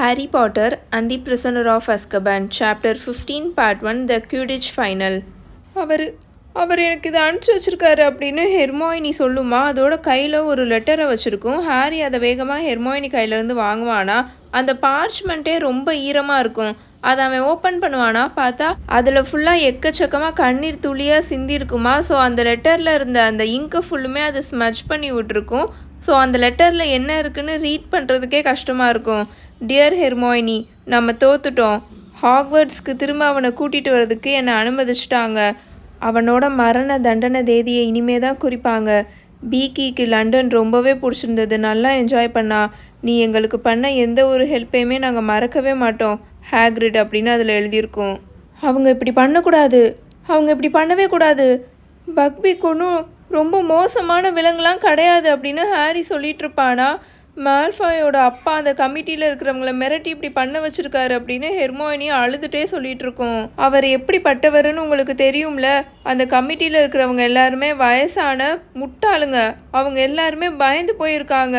Harry Potter and the Prisoner of Azkaban, Chapter 15, Part 1 The Quidditch Final. அவர் அவர் எனக்கு இதை அனுப்பிச்சி வச்சுருக்காரு அப்படின்னு ஹெர்மோயினி சொல்லுமா? அதோட கையில் ஒரு லெட்டரை வச்சுருக்கும். ஹாரி அதை வேகமாக ஹெர்மோயினி கையிலேருந்து வாங்குவானா? அந்த பார்ச்மெண்ட்டே ரொம்ப ஈரமாக இருக்கும். அதை அவன் ஓப்பன் பண்ணுவானா? பார்த்தா அதில் ஃபுல்லாக எக்கச்சக்கமாக கண்ணீர் துளியாக சிந்திருக்குமா? ஸோ அந்த லெட்டரில் இருந்த அந்த இங்கை ஃபுல்லுமே அதை ஸ்மச் பண்ணி விட்டுருக்கும். ஸோ அந்த லெட்டரில் என்ன இருக்குன்னு ரீட் பண்ணுறதுக்கே கஷ்டமாக இருக்கும். டியர் ஹெர்மோயினி நம்ம தோத்துட்டோம். ஹாக்வர்ட்ஸ்க்கு திரும்ப அவனை கூட்டிகிட்டு வரதுக்கு என்னை அனுமதிச்சிட்டாங்க. அவனோட மரண தண்டனை தேதியை இனிமே தான் குறிப்பாங்க. பீக்கிக்கு லண்டன் ரொம்பவே பிடிச்சிருந்தது. நல்லா என்ஜாய் பண்ணா. நீ எங்களுக்கு பண்ண எந்த ஒரு ஹெல்ப்பையுமே நாங்கள் மறக்கவே மாட்டோம். ஹேக்ரிட் அப்படின்னு அதில் எழுதியிருக்கோம். அவங்க இப்படி பண்ணக்கூடாது. அவங்க இப்படி பண்ணவே கூடாது. பக்பிக் ஒன்றும் ரொம்ப மோசமான விலங்குலாம் கிடையாது அப்படின்னு ஹாரி சொல்லிட்டு இருப்பானா? மால்ஃபாயோட அப்பா அந்த கமிட்டியில் இருக்கிறவங்கள மிரட்டி இப்படி பண்ண வச்சிருக்காரு அப்படின்னு ஹெர்மோயினி அழுதுட்டே சொல்லிட்டு இருக்கோம். அவர் எப்படிப்பட்டவருன்னு உங்களுக்கு தெரியும்ல? அந்த கமிட்டியில் இருக்கிறவங்க எல்லாருமே வயசான முட்டாளுங்க. அவங்க எல்லாருமே பயந்து போயிருக்காங்க.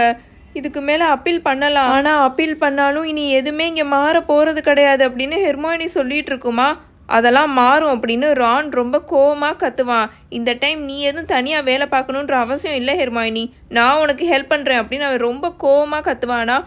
இதுக்கு மேலே அப்பீல் பண்ணலாம். ஆனால் அப்பீல் பண்ணாலும் இனி எதுவுமே இங்கே மாற போகிறது கிடையாது அப்படின்னு ஹெர்மோயினி சொல்லிட்டு இருக்குமா? அதெல்லாம் மாறும் அப்படின்னு ரான் ரொம்ப கோவமாக கத்துவான் இந்த டைம் நீ எதுவும் தனியாக வேலை பார்க்கணுன்ற அவசியம் இல்லை ஹெர்மாயினி. நான் உனக்கு ஹெல்ப் பண்ணுறேன் அப்படின்னு அவன் ரொம்ப கோவமாக கத்துவானா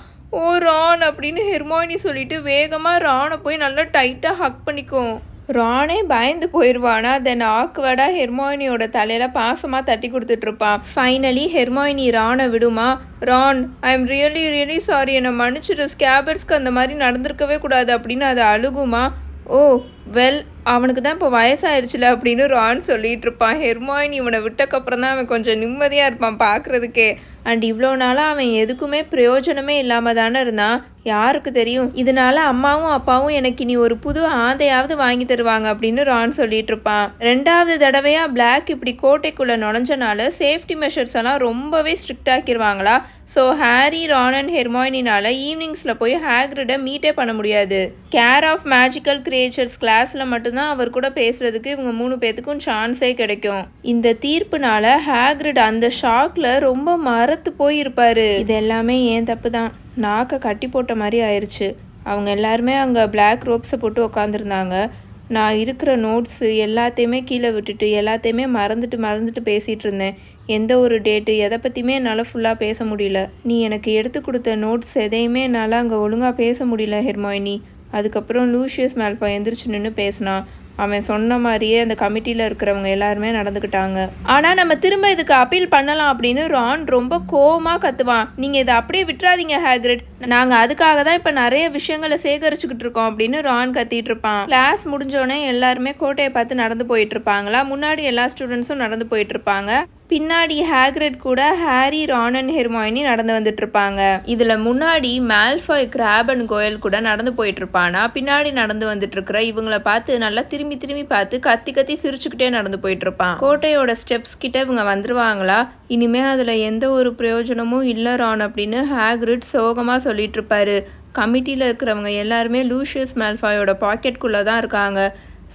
ஓ ரான் அப்படின்னு ஹெர்மாயினி சொல்லிட்டு வேகமாக ரானை போய் நல்லா டைட்டாக ஹக் பண்ணிக்கும் ரானே பயந்து போயிடுவானா தென் ஆக்வர்டாக ஹெர்மாயினியோட தலையில் பாசமாக தட்டி கொடுத்துட்ருப்பான் ஃபைனலி ஹெர்மாயினி ரானை விடுமா? Ron I am really really sorry என்னை மன்னிச்சிடு. ஸ்கேபர்ஸ்க்கு அந்த மாதிரி நடந்திருக்கவே கூடாது அப்படின்னு அது அழுகுமா? ஓ வெல் அவனுக்கு தான் இப்போ வயசாயிருச்சுல அப்படின்னு ரான் சொல்லிட்டு இருப்பான் ஹெர்மாயின் இவனை விட்டக்கப்புறம் தான் அவன் கொஞ்சம் நிம்மதியாக இருப்பான் பார்க்குறதுக்கே அண்ட் இவ்வளோ நாளாக அவன் எதுக்குமே பிரயோஜனமே இல்லாமல் தானே இருந்தான். யாருக்கு தெரியும்? இதனால அம்மாவும் அப்பாவும் எனக்கு இனி ஒரு புது ஆந்தையாவது வாங்கி தருவாங்க அப்படின்னு ரான் சொல்லிட்டு இருப்பான். ரெண்டாவது தடவையாக பிளாக் இப்படி கோட்டைக்குள்ளே நுழைஞ்சனால சேஃப்டி மெஷர்ஸ் எல்லாம் ரொம்பவே ஸ்ட்ரிக்ட் ஆக்கிடுவாங்களா ஸோ ஹாரி ரான் அண்ட் ஹெர்மாயினால ஈவினிங்ஸில் போய் ஹேக்ரிட மீட்டே பண்ண முடியாது. கேர் ஆஃப் மேஜிக்கல் கிரியேச்சர்ஸ் கிளாஸில் மட்டும்தான் அவர் கூட பேசுறதுக்கு இவங்க மூணு பேத்துக்கும் சான்ஸே கிடைக்கும். இந்த தீர்ப்புனால ஹேக்ரிட் அந்த ஷாக்ல ரொம்ப மரத்து போயிருப்பாரு. இது எல்லாமே ஏன் தப்பு தான் நாக்கை கட்டி போட்ட மாதிரி ஆயிடுச்சு அவங்க எல்லாருமே அங்கே பிளாக் ரோப்ஸை போட்டு உக்காந்துருந்தாங்க. நான் இருக்கிற நோட்ஸு எல்லாத்தையுமே கீழே விட்டுட்டு எல்லாத்தையுமே மறந்துட்டு மறந்துட்டு பேசிகிட்டு இருந்தேன். எந்த ஒரு டேட்டு எதை பற்றியுமே என்னால் ஃபுல்லாக பேச முடியல. நீ எனக்கு எடுத்து கொடுத்த நோட்ஸ் எதையுமே என்னால் அங்கே ஒழுங்காக பேச முடியல ஹெர்மாயினி. அதுக்கப்புறம் லூஷியஸ் மேல்பா எந்திரிச்சு நின்று பேசினான் அவன் சொன்ன மாதிரியே அந்த கமிட்டியில் இருக்கிறவங்க எல்லாருமே நடந்துக்கிட்டாங்க. ஆனால் நம்ம திரும்ப இதுக்கு அப்பீல் பண்ணலாம் அப்படின்னு ரான் ரொம்ப கோவமாக கத்துவான். நீங்கள் இதை அப்படியே விட்டுறாதீங்க ஹேக்ரிட். நாங்கள் அதுக்காக தான் இப்போ நிறைய விஷயங்களை சேகரிச்சுக்கிட்டு இருக்கோம் அப்படின்னு ரான் கத்திட்டு இருப்பான். கிளாஸ் முடிஞ்சோடனே எல்லாருமே கோட்டையை பார்த்து நடந்து போயிட்டு இருப்பாங்களா? முன்னாடி எல்லா ஸ்டூடெண்ட்ஸும் நடந்து போயிட்டு இருப்பாங்க. பின்னாடி ஹேக்ரெட் கூட ஹாரி ரான் அண்ட் ஹெர்மாயினி நடந்து வந்துட்டு இருப்பாங்க இதுல முன்னாடி மேல்ஃபாய் கிராப் அண்ட் கோயல் கூட நடந்து போயிட்டு இருப்பானா பின்னாடி நடந்து வந்துட்டு இருக்கிற இவங்கள பார்த்து நல்லா திரும்பி திரும்பி பார்த்து கத்தி கத்தி சிரிச்சுக்கிட்டே நடந்து போயிட்டு இருப்பான் கோட்டையோட ஸ்டெப்ஸ் கிட்ட இவங்க வந்துருவாங்களா? இனிமே அதுல எந்த ஒரு பிரயோஜனமும் இல்லை ரான் அப்படின்னு ஹேக்ரிட் சோகமா சொல்லிட்டு இருப்பாரு கமிட்டியில் இருக்கிறவங்க எல்லாருமே லூஷியஸ் மேல்ஃபாயோட பாக்கெட்குள்ளே தான் இருக்காங்க.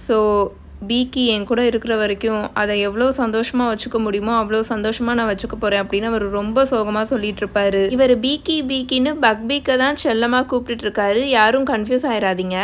ஸோ பீக்கி என் கூட இருக்கிற வரைக்கும் அதை எவ்வளோ சந்தோஷமாக வச்சுக்க முடியுமோ அவ்வளோ சந்தோஷமாக நான் வச்சுக்க போகிறேன் அப்படின்னு அவர் ரொம்ப சோகமாக சொல்லிட்டு இருப்பாரு. இவர் பீக்கி பீக்கின்னு பக் பீக்கை தான் செல்லமாக கூப்பிட்டுட்டு இருக்காரு. யாரும் கன்ஃபியூஸ் ஆயிடாதீங்க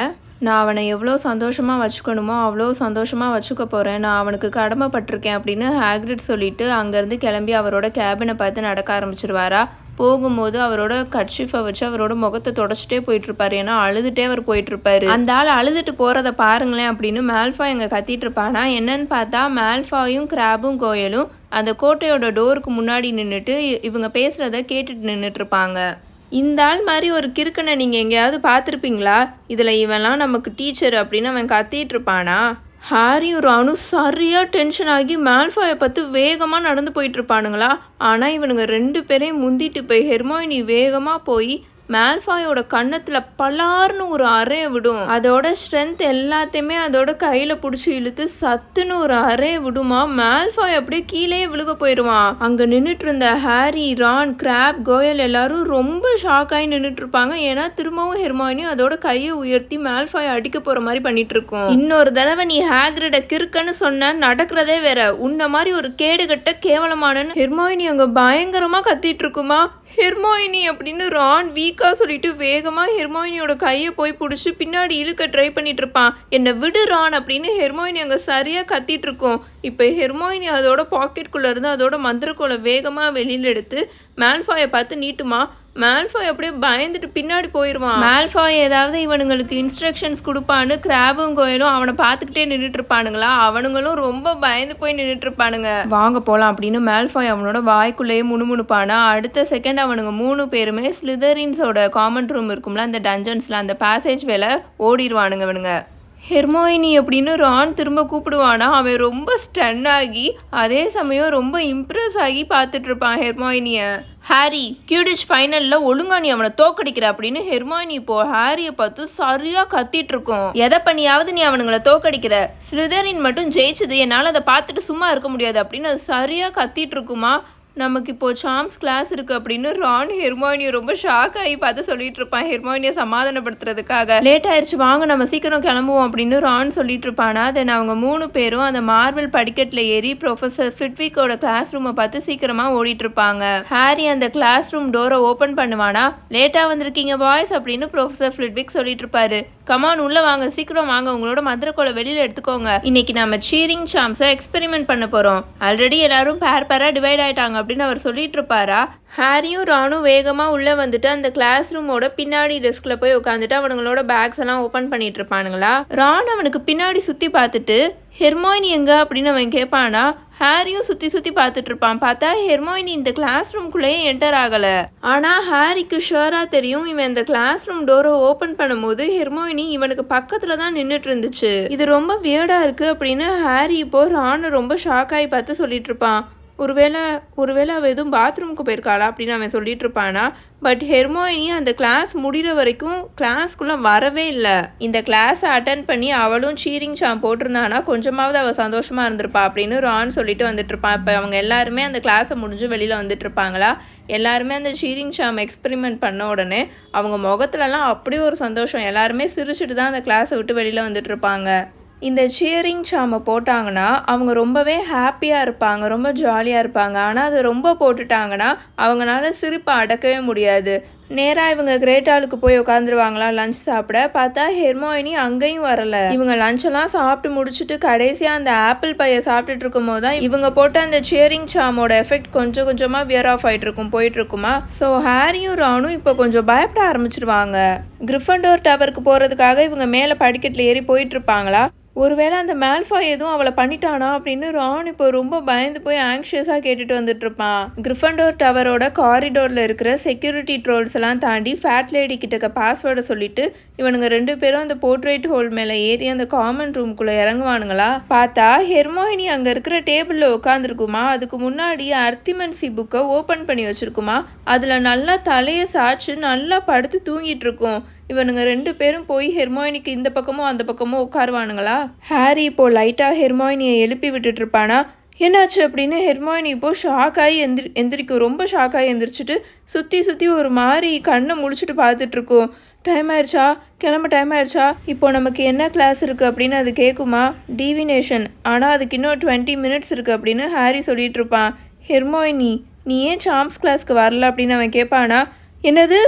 நான் அவனை எவ்வளோ சந்தோஷமாக வச்சுக்கணுமோ அவ்வளோ சந்தோஷமாக வச்சுக்க போகிறேன் நான் அவனுக்கு கடமைப்பட்டிருக்கேன் அப்படின்னு ஹேக்ரிட் சொல்லிட்டு அங்கேருந்து கிளம்பி அவரோட கேபினை பார்த்து நடக்க ஆரம்பிச்சிருவாரா? போகும்போது அவரோட கட்சிஃபை வச்சு அவரோட முகத்தை தொடச்சிட்டே போயிட்டுருப்பார். ஏன்னா அழுதுட்டே அவர் போயிட்டுருப்பார். அந்த ஆள் அழுதுட்டு போகிறத பாருங்களேன் அப்படின்னு மேல்ஃபா எங்க கத்திட்டு இருப்பானா என்னன்னு பார்த்தா மேல்ஃபாயும் கிராபும் கோயலும் அந்த கோட்டையோட டோருக்கு முன்னாடி நின்றுட்டு இவங்க பேசுகிறத கேட்டுட்டு நின்றுட்டுருப்பாங்க இந்த ஆள் மாதிரி ஒரு கிறுக்கனை நீங்கள் எங்கேயாவது பார்த்துருப்பீங்களா? இதில் இவன்லாம் நமக்கு டீச்சர் அப்படின்னு அவன் கத்திட்டு இருப்பானா ஹாரி ஒரு அணு சரியாக டென்ஷன் ஆகி மேல்ஃபாயை பார்த்து வேகமாக நடந்து போயிட்டு இருப்பானுங்களா? ஆனால் இவனுங்க ரெண்டு பேரையும் முந்திட்டு போய் ஹெர்மோயினி வேகமாக போய் மேல்ஃபாயோட கன்னத்தில் பலார்னு ஒரு அறைய விடும். அதோட ஸ்ட்ரென்த் எல்லாத்தையுமே அதோட கையில் பிடிச்சி இழுத்து சத்துன்னு ஒரு அறைய விடுமா? மேல்ஃபாய் அப்படியே கீழே விழுக போயிடுவான் அங்கே நின்றுட்டு இருந்த ஹாரி ரான் கிராப் கோயல் எல்லாரும் ரொம்ப ஷாக் ஆகி நின்றுட்டு இருப்பாங்க ஏன்னா திரும்பவும் ஹெர்மாயினியும் அதோட கையை உயர்த்தி மேல்ஃபாய் அடிக்க போகிற மாதிரி பண்ணிட்டு இருக்கோம் இன்னொரு தடவை நீ ஹேக்ரிட கிறுக்கன்னு சொன்ன நடக்கிறதே வேற. உன்ன மாதிரி ஒரு கேடுகட்ட கேவலமானன்னு ஹெர்மாயினி அங்கே பயங்கரமாக கத்திட்டு இருக்குமா ஹெர்மாயினி அப்படின்னு ரான் வீக்கா சொல்லிட்டு வேகமாக ஹெர்மாயினியோட கையை போய் பிடிச்சி பின்னாடி இழுக்க ட்ரை பண்ணிட்டு இருப்பான். என்னை விடு ரான் அப்படின்னு ஹெர்மாயினி அங்கே சரியாக கத்திட்டு இருக்கோம். இப்போ ஹெர்மாயினி அதோட பாக்கெட்குள்ளே இருந்து அதோட மந்திரக்கோலை வேகமாக வெளியில் எடுத்து மேல்ஃபாயை பார்த்து நீட்டுமா? மேல்ஃபாய் அப்படியே பயந்துட்டு பின்னாடி போயிடுவான் மேல்ஃபாய் ஏதாவது இவனுங்களுக்கு இன்ஸ்ட்ரக்ஷன்ஸ் கொடுப்பான்னு கிராபும் கோயிலும் அவனை பார்த்துக்கிட்டே நின்றுட்டு இருப்பானுங்களா அவனுங்களும் ரொம்ப பயந்து போய் நின்றுட்டு இருப்பானுங்க வாங்க போகலாம் அப்படின்னு மேல்ஃபாய் அவனோட வாய்க்குள்ளேயே முணுமுணுப்பானா? அடுத்த செகண்ட் அவனுங்க மூணு பேருமே ஸ்லிதரின்ஸோட காமன் ரூம் இருக்கும்ல அந்த டஞ்சன்ஸில் அந்த பேசேஜ் வேலை ஓடிடுவானுங்க இவனுங்க. ஹெர்மோயினி அப்படின்னு ரான் திரும்ப கூப்பிடுவானா? அவன் ரொம்ப ஸ்டன் ஆகி அதே சமயம் ரொம்ப இம்ப்ரெஸ் ஆகி பார்த்துட்டு இருப்பான் ஹெர்மோயினிய. ஹாரி கியூடிஷ் ஃபைனலில் ஒழுங்கா நீ அவனை தோக்கடிக்கிற அப்படின்னு ஹெர்மோயினி இப்போ ஹாரியை பார்த்து சரியாக கத்திட்டு இருக்கோம் எதை பண்ணியாவது நீ அவனுங்களை தோக்கடிக்கிற. ஸ்லிதரின் மட்டும் ஜெயிச்சது என்னால் அதை பார்த்துட்டு சும்மா இருக்க முடியாது அப்படின்னு அது சரியாக கத்திட்டு இருக்குமா நமக்கு இப்போ சாம்ஸ் கிளாஸ் இருக்கு அப்படின்னு ரான் ஹெர்மாயினியை ரொம்ப ஷாக் ஆகி பார்த்து சொல்லிட்டு இருப்பான். ஹெர்மாயினியை சமாதானப்படுத்துறதுக்காக. லேட் ஆயிடுச்சு வாங்க நம்ம சீக்கிரம் கிளம்புவோம் அப்படின்னு ரான் சொல்லிட்டு இருப்பானா? தென் அவங்க மூணு பேரும் அந்த மார்பிள் படிக்கட்டில் ஏறி ப்ரொஃபசர் ஃபிட்விக்கோட கிளாஸ் ரூமை பார்த்து சீக்கிரமா ஓடிட்டு இருப்பாங்க. ஹாரி அந்த கிளாஸ் ரூம் டோரை ஓப்பன் பண்ணுவானா? லேட்டா வந்திருக்கீங்க பாய்ஸ் அப்படின்னு ப்ரொஃபசர் ஃபிட்விக் சொல்லிட்டு இருப்பாரு. கமான் உள்ள வாங்க சீக்கிரம் வாங்க. உங்களோட மந்திரக்கோலை வெளியில எடுத்துக்கோங்க. இன்னைக்கு நம்ம சீரிங் சாம்ஸை எக்ஸ்பெரிமெண்ட் பண்ண போறோம். ஆல்ரெடி எல்லாரும் பேர் பேரா டிவைட் ஆயிட்டாங்க அப்படின்னு அவர் சொல்லிட்டு இருப்பாரா? ஹாரியும் ராணும் வேகமா உள்ள வந்துட்டு அந்த கிளாஸ் ரூமோட பின்னாடி டெஸ்க்ல போய் உட்காந்துட்டு அவனுங்களோட பேக்ஸ் எல்லாம் ஓபன் பண்ணிட்டு இருப்பானுங்களா? ரான் அவனுக்கு பின்னாடி சுத்தி பார்த்துட்டு ஹெர்மாயினி எங்க? அப்படின்னு அவன் கேட்பானா? ஹாரியும் சுற்றி சுற்றி பார்த்துட்டு இருப்பான் பார்த்தா ஹெர்மோயினி இந்த கிளாஸ் ரூம்குள்ளேயே என்டர் ஆகலை. ஆனால் ஹாரிக்கு ஷுவராக தெரியும் இவன் இந்த கிளாஸ் ரூம் டோரை ஓப்பன் பண்ணும்போது ஹெர்மோயினி இவனுக்கு பக்கத்தில் தான் நின்றுட்டு இருந்துச்சு இது ரொம்ப வியர்டாக இருக்குது அப்படின்னு ஹாரி இப்போ ராணு ரொம்ப ஷாக் ஆகி பார்த்து சொல்லிட்டு இருப்பான் ஒருவேளை ஒருவேளை அவள் எதுவும் பாத்ரூமுக்கு போயிருக்காளா அப்படின்னு அவன் சொல்லிட்டு இருப்பானா? பட் ஹெர்மோயினி அந்த கிளாஸ் முடிகிற வரைக்கும் கிளாஸ்க்குள்ளே வரவே இல்லை. இந்த கிளாஸை அட்டன் பண்ணி அவளும் சீரிங் சாம் போட்டிருந்தானா கொஞ்சமாவது அவள் சந்தோஷமாக இருந்திருப்பா அப்படின்னு ரான் சொல்லிட்டு வந்துட்டு இருப்பான். இப்போ அவங்க எல்லாருமே அந்த கிளாஸை முடிஞ்சு வெளியில் வந்துட்டு இருப்பாங்களா? எல்லாருமே அந்த சீரிங் ஷாம் எக்ஸ்பெரிமெண்ட் பண்ண உடனே அவங்க முகத்துலலாம் அப்படி ஒரு சந்தோஷம். எல்லாருமே சிரிச்சுட்டு தான் அந்த கிளாஸை விட்டு வெளியில் வந்துட்டு இருப்பாங்க. இந்த சியரிங் ஷாமை போட்டாங்கன்னா அவங்க ரொம்பவே ஹாப்பியாக இருப்பாங்க ரொம்ப ஜாலியாக இருப்பாங்க. ஆனால் அதை ரொம்ப போட்டுட்டாங்கன்னா அவங்களால சிரிப்பை அடக்கவே முடியாது. நேராக இவங்க கிரேட்டாலுக்கு போய் உட்காந்துருவாங்களா லஞ்ச் சாப்பிட. பார்த்தா ஹெர்மோயினி அங்கேயும் வரல. இவங்க லஞ்செல்லாம் சாப்பிட்டு முடிச்சுட்டு கடைசியாக அந்த ஆப்பிள் பையை சாப்பிட்டுட்டு இருக்கும் போது தான் இவங்க போட்ட அந்த சேரிங் சாமோட எஃபெக்ட் கொஞ்சம் கொஞ்சமாக வியர் ஆஃப் ஆகிட்டு இருக்கும் போயிட்டு இருக்குமா? ஸோ ஹாரியும் ராணும் இப்போ கொஞ்சம் பயப்பட ஆரம்பிச்சிருவாங்க. கிரிஃபண்டோர் டவருக்கு போகிறதுக்காக இவங்க மேலே படிக்கட்டில் ஏறி போயிட்டு இருப்பாங்களா? ஒருவேளை அந்த மேல்ஃபா எதுவும் அவளை பண்ணிட்டானா அப்படின்னு ரான் இப்போ ரொம்ப பயந்து போய் ஆங்ஷியஸாக கேட்டுட்டு வந்துட்டு இருப்பான். கிரிஃபண்டோர் டவரோட காரிடோரில் இருக்கிற செக்யூரிட்டி ட்ரோல்ஸ் எல்லாம் தாண்டி ஃபேட் லேடி கிட்டக்க பாஸ்வேர்டை சொல்லிட்டு இவனுங்க ரெண்டு பேரும் அந்த போர்ட்ரேட் ஹோல் மேலே ஏறி அந்த காமன் ரூம்குள்ளே இறங்குவானுங்களா? பார்த்தா ஹெர்மோயினி அங்கே இருக்கிற டேபிளில் உட்காந்துருக்குமா அதுக்கு முன்னாடி அர்த்திமன்சி புக்கை ஓப்பன் பண்ணி வச்சுருக்குமா? அதில் நல்லா தலையை சாய்ச்சி நல்லா படுத்து தூங்கிட்டு இருக்கும் இவனுங்க ரெண்டு பேரும் போய் ஹெர்மாயினிக்கு இந்த பக்கமும் அந்த பக்கமும் உட்காருவானுங்களா? ஹாரி இப்போ லைட்டாக ஹெர்மாயினியை எழுப்பி விட்டுட்டு இருப்பானா? என்னாச்சு அப்படின்னு ஹெர்மாயினி இப்போது ஷாக் ஆகி எந்திரி எந்திரிக்கும் ரொம்ப ஷாக் ஆகி எந்திரிச்சிட்டு சுற்றி சுற்றி ஒரு மாதிரி கண்ணை முழிச்சிட்டு பார்த்துட்ருக்கோம் டைம் ஆயிடுச்சா கிளம்ப டைம் ஆயிடுச்சா இப்போ நமக்கு என்ன கிளாஸ் இருக்குது அப்படின்னு அது கேட்குமா டிவினேஷன் ஆனால் அதுக்கு இன்னும் டுவெண்ட்டி மினிட்ஸ் இருக்குது அப்படின்னு ஹாரி சொல்லிகிட்டு இருப்பான் ஹெர்மாயினி நீ ஏன் சாம்ஸ் கிளாஸ்க்கு வரல? அப்படின்னு அவன் கேட்பானா என்னது?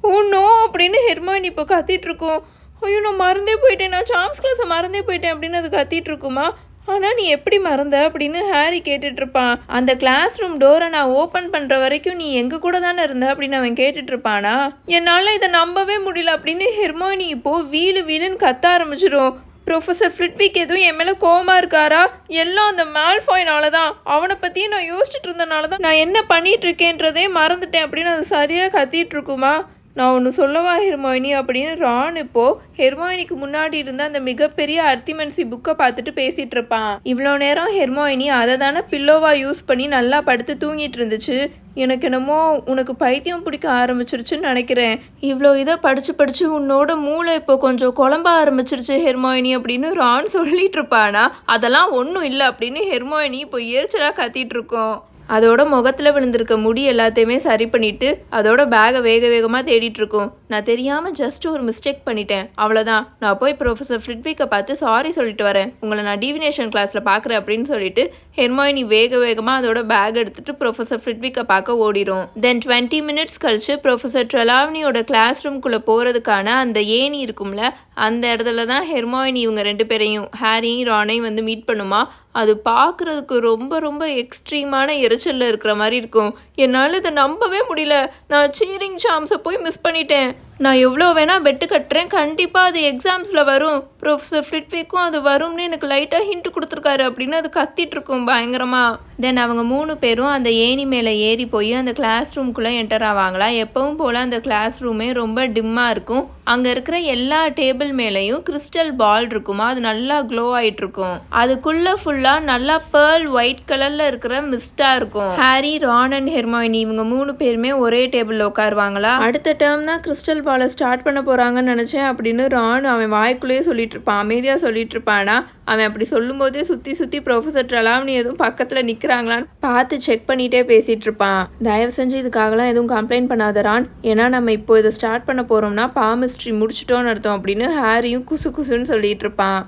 ஓ நோ அப்படின்னு ஹெர்மோயினி இப்போ கத்திட்டு இருக்கோம் ஐயோ நான் மறந்தே போயிட்டேன். நான் சாம்ஸ் கிளாஸை மறந்தே போயிட்டேன். அப்படின்னு அது கத்திட்டு இருக்குமா ஆனால் நீ எப்படி மறந்த? அப்படின்னு ஹாரி கேட்டுட்ருப்பான் அந்த கிளாஸ் ரூம் டோரை நான் ஓப்பன் பண்ணுற வரைக்கும் நீ எங்கள் கூட தானே இருந்த? அப்படின்னு அவன் கேட்டுட்ருப்பானா என்னால் இதை நம்பவே முடியல அப்படின்னு ஹெர்மோனி இப்போது வீலு வீலுன்னு கத்த ஆரம்பிச்சிடும் ப்ரொஃபஸர் ஃப்ளிட்விக் எதுவும் என் மேலே கோமா இருக்காரா? எல்லாம் அந்த மேல்ஃபாயினால தான். அவனை பற்றியும் நான் யோசிச்சுட்டு இருந்தனால தான் நான் என்ன பண்ணிகிட்டு இருக்கேன்றதே மறந்துட்டேன் அப்படின்னு அது சரியாக கத்திட்டு இருக்குமா? நான் ஒன்று சொல்லவா ஹெர்மாயினி? அப்படின்னு ரான் இப்போ ஹெர்மாயினிக்கு முன்னாடி இருந்த அந்த மிகப்பெரிய அர்த்திமன்சி புக்கை பார்த்துட்டு பேசிட்டு இருப்பான். இவ்வளோ நேரம் ஹெர்மாயினி அதை தானே பில்லோவா யூஸ் பண்ணி நல்லா படுத்து தூங்கிட்டு இருந்துச்சு. எனக்கு என்னமோ உனக்கு பைத்தியம் பிடிக்க ஆரம்பிச்சிருச்சுன்னு நினைக்கிறேன். இவ்வளோ இதை படித்து படித்து உன்னோட மூளை இப்போ கொஞ்சம் குழம்ப ஆரம்பிச்சிருச்சு ஹெர்மாயினி அப்படின்னு ரான் சொல்லிட்டு இருப்பானா? அதெல்லாம் ஒன்றும் இல்லை அப்படின்னு ஹெர்மாயினி இப்போ எரிச்சலாக கத்திட்டு இருக்கோம். அதோட முகத்தில் விழுந்திருக்க முடி எல்லாத்தையுமே சரி பண்ணிட்டு அதோட பேகை வேக வேகமாக தேடிட்டு இருக்கோம். நான் தெரியாமல் ஜஸ்ட் ஒரு மிஸ்டேக் பண்ணிட்டேன். அவ்வளோதான் நான் போய் ப்ரொஃபஸர் ஃப்ளிட்விக்கை பார்த்து சாரி சொல்லிட்டு வரேன். உங்களை நான் டிவினேஷன் கிளாஸில் பார்க்குறேன் அப்படின்னு சொல்லிட்டு ஹெர்மாயினி வேக வேகமாக அதோட பேக் எடுத்துட்டு ப்ரொஃபஸர் ஃப்ரிட்விக்கை பார்க்க ஓடிரும். தென் டுவெண்ட்டி மினிட்ஸ் கழிச்சு ப்ரொஃபஸர் ட்ரெலாவனியோட கிளாஸ் ரூம்குள்ளே போகிறதுக்கான அந்த ஏணி இருக்கும்ல அந்த இடத்துல தான் ஹெர்மாயினி இவங்க ரெண்டு பேரையும் ஹாரியும் ரானையும் வந்து மீட் பண்ணுமா? அது பார்க்குறதுக்கு ரொம்ப ரொம்ப எக்ஸ்ட்ரீமான எரிச்சலில் இருக்கிற மாதிரி இருக்கும். என்னால் இதை நம்பவே முடியல. நான் சீரிங் சாம்ஸை போய் மிஸ் பண்ணிட்டேன். நான் எவ்வளோ வேணால் பெட்டு கட்டுறேன். கண்டிப்பாக அது எக்ஸாம்ஸில் வரும். ப்ரொஃபஸர் ஃப்ளிட்விக்கும் அது வரும்னு எனக்கு லைட்டாக ஹிண்ட் கொடுத்துருக்காரு அப்படின்னு அது கத்திட்டு இருக்கும் பயங்கரமாக தென் அவங்க மூணு பேரும் அந்த ஏணி மேலே ஏறி போய் அந்த கிளாஸ் ரூம்குள்ளே என்டர் ஆவாங்களா? எப்பவும் போல் அந்த கிளாஸ் ரூமே ரொம்ப டிம்மாக இருக்கும். அங்கே இருக்கிற எல்லா டேபிள் மேலேயும் கிறிஸ்டல் பால் இருக்குமா? அது நல்லா க்ளோ ஆகிட்டு இருக்கும். அதுக்குள்ளே ஃபுல்லாக நல்லா பேர்ல் ஒயிட் கலரில் இருக்கிற மிஸ்டாக இருக்கும். ஹாரி ரான் அண்ட் ஹெர்மாயினி இவங்க மூணு பேருமே ஒரே டேபிளில் உட்காருவாங்களா? அடுத்த டேர்ம் தான் கிறிஸ்டல் பாலை ஸ்டார்ட் பண்ண போகிறாங்கன்னு நினச்சேன் அப்படின்னு ரான் அவன் வாய்க்குள்ளேயே சொல்லிட்டு இருப்பான் அமைதியாக சொல்லிட்டு இருப்பானா அவன் அப்படி சொல்லும்போதே சுற்றி சுற்றி ப்ரொஃபஸர் ட்ரலாவணி எதுவும் பக்கத்தில் நிற்கிறாங்களான்னு பார்த்து செக் பண்ணிகிட்டே பேசிகிட்டு இருப்பான் தயவு செஞ்சு இதுக்காகலாம் எதுவும் கம்ப்ளைண்ட் பண்ணாத ரான் ஏன்னா நம்ம இப்போ இதை ஸ்டார்ட் பண்ண போகிறோம்னா பாமிஸ்ட்ரி முடிச்சிட்டோன்னு அர்த்தம் அப்படின்னு ஹாரியும் குசு குசுன்னு சொல்லிட்டு இருப்பான்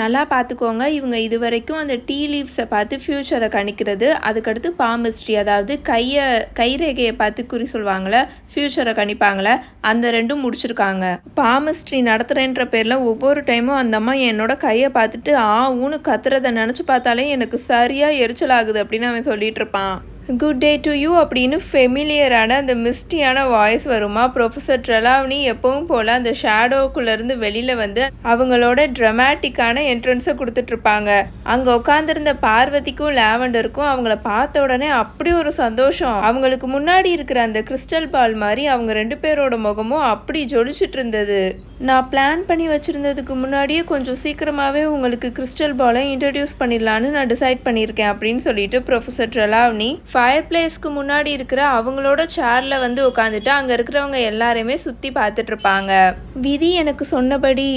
நல்லா பார்த்துக்கோங்க. இவங்க இது வரைக்கும் அந்த டீ லீவ்ஸை பார்த்து ஃப்யூச்சரை கணிக்கிறது. அதுக்கடுத்து பாமிஸ்ட்ரி அதாவது கையை கைரேகையை பார்த்து குறி சொல்லுவாங்களே ஃப்யூச்சரை கணிப்பாங்களே அந்த ரெண்டும் முடிச்சிருக்காங்க. பாமிஸ்ட்ரி நடத்துகிறேன்ற பேரில் ஒவ்வொரு டைமும் அந்த அம்மா என்னோட கையை பார்த்துட்டு ஆ ஊன்னு கத்துறதை நினச்சி பார்த்தாலே எனக்கு சரியாக எரிச்சல் ஆகுது அப்படின்னு அவன் சொல்லிட்டு இருப்பான். குட் டே டு யூ அப்படின்னு ஃபெமிலியரான அந்த மிஸ்டியான வாய்ஸ் வருமா? ப்ரொஃபஸர் ட்ரெலாவனி எப்பவும் போல் அந்த ஷேடோக்குள்ளேருந்து வெளியில் வந்து அவங்களோட ட்ரமாட்டிக்கான என்ட்ரன்ஸை கொடுத்துட்ருப்பாங்க அங்கே உட்காந்துருந்த பார்வதிக்கும் லேவண்டருக்கும் அவங்கள பார்த்த உடனே அப்படி ஒரு சந்தோஷம். அவங்களுக்கு முன்னாடி இருக்கிற அந்த கிறிஸ்டல் பால் மாதிரி அவங்க ரெண்டு பேரோட முகமும் அப்படி ஜொலிச்சிட்டு இருந்தது. நான் பிளான் பண்ணி வச்சுருந்ததுக்கு முன்னாடியே கொஞ்சம் சீக்கிரமாகவே உங்களுக்கு கிறிஸ்டல் பாலை இன்ட்ரடியூஸ் பண்ணிடலான்னு நான் டிசைட் பண்ணியிருக்கேன் அப்படின்னு சொல்லிட்டு ப்ரொஃபஸர் ட்ரெலாவ்னி ஃபயர் பிளேஸ்க்கு முன்னாடி இருக்கிற அவங்களோட சேரில் வந்து உட்காந்துட்டு அங்கே இருக்கிறவங்க எல்லாரையுமே சுற்றி பார்த்துட்ருப்பாங்க விதி எனக்கு சொன்னபடி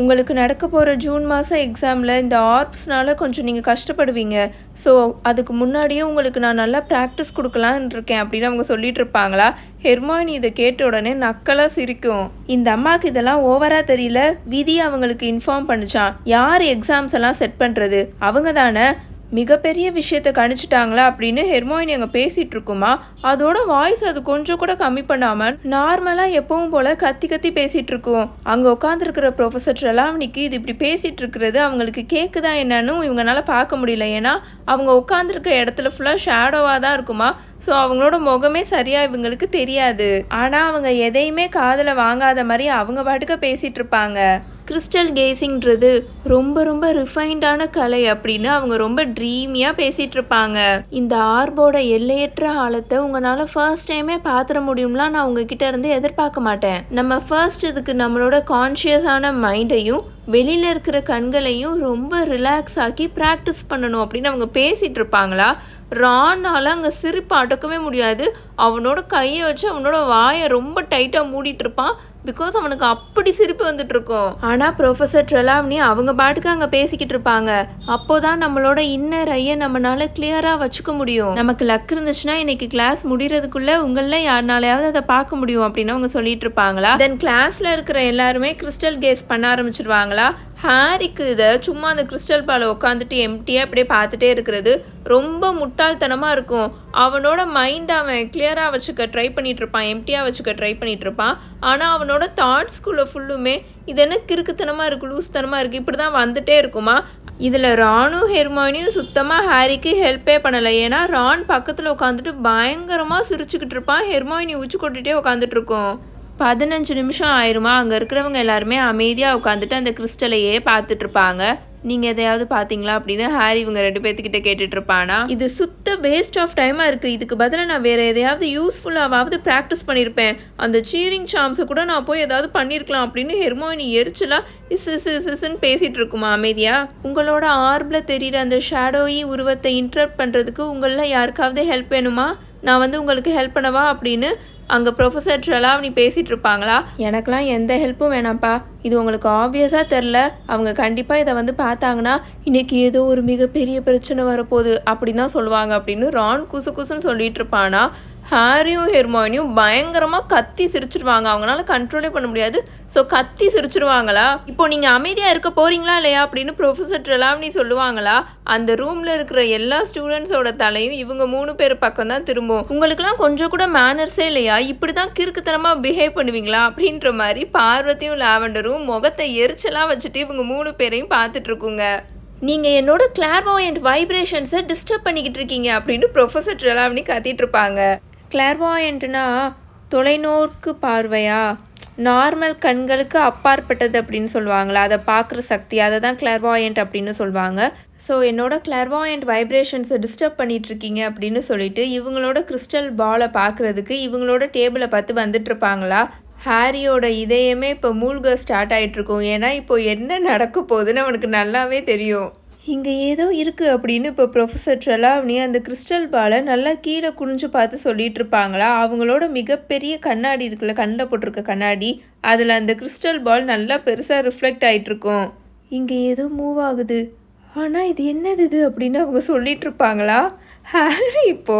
உங்களுக்கு நடக்க போகிற ஜூன் மாதம் எக்ஸாமில் இந்த ஆர்ப்ஸ்னால கொஞ்சம் நீங்கள் கஷ்டப்படுவீங்க. ஸோ அதுக்கு முன்னாடியே உங்களுக்கு நான் நல்லா ப்ராக்டிஸ் கொடுக்கலான்னு இருக்கேன் அப்படின்னு அவங்க சொல்லிட்டு இருப்பாங்களா? ஹெர்மானி இதை கேட்ட உடனே நக்கலாக சிரிக்கும். இந்த அம்மாவுக்கு இதெல்லாம் ஓவராக தெரியல. விதி அவங்களுக்கு இன்ஃபார்ம் பண்ணிச்சான். யார் எக்ஸாம்ஸ் எல்லாம் செட் பண்ணுறது அவங்க தானே? மிகப்பெரிய விஷயத்த கணிச்சிட்டாங்களா அப்படின்னு ஹெர்மோயினி அங்கே பேசிகிட்டு இருக்குமா? அதோட வாய்ஸ் அது கொஞ்சம் கூட கம்மி பண்ணாமல் நார்மலாக எப்பவும் போல் கத்தி கத்தி பேசிகிட்டு இருக்கும். அங்கே உட்காந்துருக்கிற ப்ரொஃபஸர் ட்ரெலாவனிக்கு இது இப்படி பேசிகிட்டு இருக்கிறது அவங்களுக்கு கேட்குதா என்னன்னு இவங்களால பார்க்க முடியல. ஏன்னா அவங்க உட்காந்துருக்க இடத்துல ஃபுல்லாக ஷேடோவாக தான் இருக்குமா? ஸோ அவங்களோட முகமே சரியாக இவங்களுக்கு தெரியாது. ஆனால் அவங்க எதையுமே காதில் வாங்காத மாதிரி அவங்க பாட்டுக்க பேசிகிட்டு இருப்பாங்க. கிறிஸ்டல் கேசிங்ன்றது ரொம்ப ரொம்ப ரிஃபைண்டான கலை அப்படின்னு அவங்க ரொம்ப ட்ரீமியாக பேசிகிட்டு இருப்பாங்க. இந்த ஆர்போட எல்லையற்ற ஆழத்தை உங்களால் ஃபர்ஸ்ட் டைமே பார்த்துட முடியும்லாம் நான் உங்ககிட்ட இருந்து எதிர்பார்க்க மாட்டேன். நம்ம ஃபர்ஸ்ட் இதுக்கு நம்மளோட கான்ஷியஸான மைண்டையும் வெளியில் இருக்கிற கண்களையும் ரொம்ப ரிலாக்ஸ் ஆக்கி ப்ராக்டிஸ் பண்ணணும் அப்படின்னு அவங்க பேசிகிட்டு இருப்பாங்களா? ரானால் அங்கே சிரிப்பு அடக்கவே முடியாது. அவனோட கையை வச்சு அவனோட வாயை ரொம்ப டைட்டாக மூடிட்டு இருப்பான். பிகாஸ் அவனுக்கு அப்படி சிரிப்பு வந்துட்டு இருக்கும் ஆனால் ப்ரொஃபஸர் ட்ரெலாம்னி அவங்க பாட்டுக்கு அங்கே பேசிக்கிட்டு இருப்பாங்க. அப்போதான் நம்மளோட இன்னர் ஐயை நம்மளால கிளியராக வச்சுக்க முடியும். நமக்கு லக் இருந்துச்சுன்னா இன்னைக்கு கிளாஸ் முடிகிறதுக்குள்ள உங்களில் யாருனாலையாவது அதை பார்க்க முடியும் அப்படின்னு அவங்க சொல்லிட்டு இருப்பாங்களா? தென் கிளாஸில் இருக்கிற எல்லாருமே கிறிஸ்டல் கேஸ் பண்ண ஆரம்பிச்சிருவாங்களா? ஹாரிக்கு இதை சும்மா அந்த கிறிஸ்டல் பாலை உட்காந்துட்டு எம்டியாக அப்படியே பார்த்துட்டே இருக்கிறது ரொம்ப முட்டாள்தனமாக இருக்கும். அவனோட மைண்டை அவன் கிளியராக வச்சுக்க ட்ரை பண்ணிட்டு இருப்பான் எம்டியாக வச்சுக்க ட்ரை பண்ணிட்டு இருப்பான் ஆனால் அவனோட தாட்ஸ்குள்ளே ஃபுல்லுமே இது என்ன கிறுக்குத்தனமாக இருக்குது லூஸ்தனமாக இருக்குது இப்படி தான் வந்துட்டே இருக்குமா? இதில் ராணும் ஹெர்மானியும் சுத்தமாக ஹாரிக்கு ஹெல்ப்பே பண்ணலை. ஏன்னா ரான் பக்கத்தில் உட்காந்துட்டு பயங்கரமாக சிரிச்சுக்கிட்டு இருப்பான் ஹெர்மாயினி உச்சி கொட்டுகிட்டே உட்காந்துட்டு இருக்கோம். பதினஞ்சு நிமிஷம் ஆயிருமா? அங்கே இருக்கிறவங்க எல்லாருமே அமைதியாக உட்காந்துட்டு அந்த கிறிஸ்டலையே பார்த்துட்டு இருப்பாங்க நீங்கள் எதையாவது பார்த்தீங்களா அப்படின்னு ஹாரி இவங்க ரெண்டு பேர்த்துக்கிட்ட கேட்டுட்டு இருப்பானா இது சுத்த வேஸ்ட் ஆஃப் டைமாக இருக்குது இதுக்கு பதிலாக நான் வேறு எதையாவது யூஸ்ஃபுல்லாவது ப்ராக்டிஸ் பண்ணியிருப்பேன் அந்த சீரிங் சாம்ஸை கூட நான் போய் ஏதாவது பண்ணியிருக்கலாம் அப்படின்னு ஹெர்மோனி எரிச்சலாக இஸ் இஸ் இஸ் இஸ்ன்னு பேசிகிட்டு இருக்குமா அமைதியாக உங்களோட ஆர்பில் தெரிகிற அந்த ஷேடோயி உருவத்தை இன்டரப்ட் பண்ணுறதுக்கு உங்களில் யாருக்காவது ஹெல்ப் வேணுமா? நான் வந்து உங்களுக்கு ஹெல்ப் பண்ணவா அப்படின்னு அங்கே ப்ரொஃபஸர் ட்ரெலாவனி பேசிகிட்டு இருப்பாங்களா? எனக்கெலாம் எந்த ஹெல்ப்பும் வேணாம்ப்பா. இது உங்களுக்கு ஆப்வியஸாக தெரில அவங்க கண்டிப்பாக இதை வந்து பார்த்தாங்கன்னா இன்றைக்கி ஏதோ ஒரு மிகப்பெரிய பிரச்சனை வரப்போகுது. அப்படின்னு தான் சொல்லுவாங்க அப்படின்னு ரான் குசு குசுன்னு சொல்லிட்டு இருப்பானா? ஹாரியும் ஹெர்மானியும் பயங்கரமாக கத்தி சிரிச்சிருவாங்க. அவங்களால கண்ட்ரோலே பண்ண முடியாது. ஸோ கத்தி சிரிச்சிருவாங்களா? இப்போ நீங்கள் அமைதியாக இருக்க போகிறீங்களா இல்லையா? அப்படின்னு ப்ரொஃபஸர் ட்ரெலாம்னி சொல்லுவாங்களா? அந்த ரூமில் இருக்கிற எல்லா ஸ்டூடெண்ட்ஸோட தலையும் இவங்க மூணு பேர் பக்கம் தான் திரும்பும். உங்களுக்குலாம் கொஞ்சம் கூட மேனர்ஸே இல்லையா? இப்படி தான் கிறுக்குத்தனமாக பிஹேவ் பண்ணுவீங்களா? அப்படின்ற மாதிரி பார்வதியும் லாவெண்டரும் முகத்தை எரிச்சலாக வச்சுட்டு இவங்க மூணு பேரையும் பார்த்துட்டு இருக்குங்க. நீங்கள் என்னோட கிளார்வாயண்ட் வைப்ரேஷன்ஸை டிஸ்டர்ப் பண்ணிக்கிட்டு இருக்கீங்க அப்படின்னு ப்ரொஃபஸர் ட்ரெலாவணி கத்திட்டு இருப்பாங்க. கிளர்வாயண்ட்னா தொலைநோக்கு பார்வையா? நார்மல் கண்களுக்கு அப்பாற்பட்டது அப்படின்னு சொல்லுவாங்களா? அதை பார்க்குற சக்தி அதை தான் கிளர்வாயண்ட் அப்படின்னு சொல்லுவாங்க. ஸோ என்னோட கிளர்வாயண்ட் வைப்ரேஷன்ஸை டிஸ்டர்ப் பண்ணிகிட்ருக்கீங்க அப்படின்னு சொல்லிட்டு இவங்களோட கிறிஸ்டல் பாலை பார்க்குறதுக்கு இவங்களோட டேபிளை பார்த்து வந்துட்டு இருப்பாங்களா ஹாரியோட இதயமே இப்போ மூழ்க ஸ்டார்ட் ஆகிட்ருக்கும் இருக்கும் ஏன்னா இப்போ என்ன நடக்க போகுதுன்னு அவனுக்கு நல்லாவே தெரியும். இங்கே ஏதோ இருக்குது அப்படின்னு இப்போ ப்ரொஃபஸர் ட்ரெலாவ்னி அந்த கிறிஸ்டல் பாலை நல்லா கீழே குனிஞ்சு பார்த்து சொல்லிட்டு இருப்பாங்களா? அவங்களோட மிகப்பெரிய கண்ணாடி இருக்குல்ல கண்ணில் போட்டிருக்க கண்ணாடி அதில் அந்த கிறிஸ்டல் பால் நல்லா பெருசாக ரிஃப்ளெக்ட் ஆகிட்ருக்கும் இங்கே ஏதோ மூவ் ஆகுது. ஆனால் இது என்னது இது அப்படின்னு அவங்க சொல்லிட்டு இருப்பாங்களா? ஹாரி இப்போ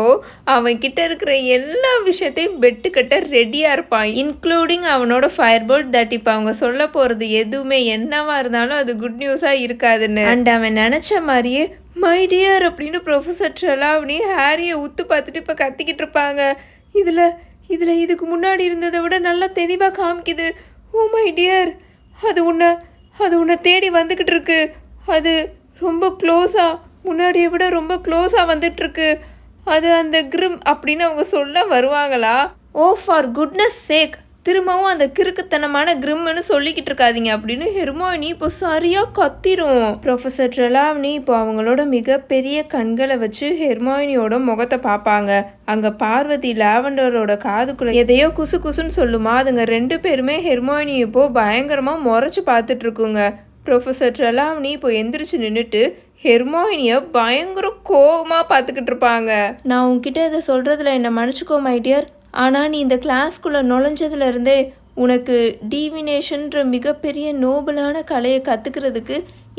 அவன் கிட்ட இருக்கிற எல்லா விஷயத்தையும் பெட்டு கட்ட ரெடியாக இருப்பான் இன்க்ளூடிங் அவனோட ஃபயர் போல்ட் தட் இப்போ அவங்க சொல்ல போகிறது எதுவுமே என்னவா இருந்தாலும் அது குட் நியூஸாக இருக்காதுன்னு. அண்ட் அவன் நினச்ச மாதிரியே மை டியர் அப்படின்னு ப்ரொஃபஸர் ட்ரெலாவ்னி ஹாரியை உத்து பார்த்துட்டு இப்போ கத்திக்கிட்டு இருப்பாங்க. இதில் இதில் இதுக்கு முன்னாடி இருந்ததை விட நல்லா தெளிவாக காமிக்குது. ஓ மை டியர் அது உன்னை அது உன்னை தேடி வந்துக்கிட்டு இருக்கு. அது ரொம்ப க்ளோஸாக முன்னாடியை விட ரொம்ப க்ளோஸாக வந்துட்டுருக்கு. அது அந்த கிரிம் அப்படின்னு அவங்க சொல்ல வருவாங்களா? ஓ ஃபார் குட்னஸ் சேக் திரும்பவும் அந்த கிறுக்குத்தனமான கிரிம்னு சொல்லிக்கிட்டு இருக்காதீங்க அப்படின்னு ஹெர்மாயினி இப்போ சரியாக கத்திரும். ப்ரொஃபஸர் ட்ரெலாவ்னி இப்போ அவங்களோட மிகப்பெரிய கண்களை வச்சு ஹெர்மாயினியோட முகத்தை பார்ப்பாங்க. அங்கே பார்வதி லாவெண்டரோட காதுக்குள்ள எதையோ குசு குசுன்னு சொல்லுமா. அதுங்க ரெண்டு பேருமே ஹெர்மாயினி இப்போ பயங்கரமாக முறைச்சி பார்த்துட்டு இருக்குங்க. ப்ரொஃபஸர் ட்ரெலாவ்னி இப்போ எந்திரிச்சு நின்றுட்டு ஹெர்மோயினியை பயங்கர கோவமாக பார்த்துக்கிட்டு இருப்பாங்க. நான் உன்கிட்ட இதை சொல்கிறதுல என்னை மன்னிச்சுக்கோ மை டியர் ஆனால் நீ இந்த கிளாஸ்க்குள்ளே நுழைஞ்சதுல இருந்தே உனக்கு டீவினேஷன்ற மிகப்பெரிய நோபலான கலையை கற்றுக்கிறதுக்கு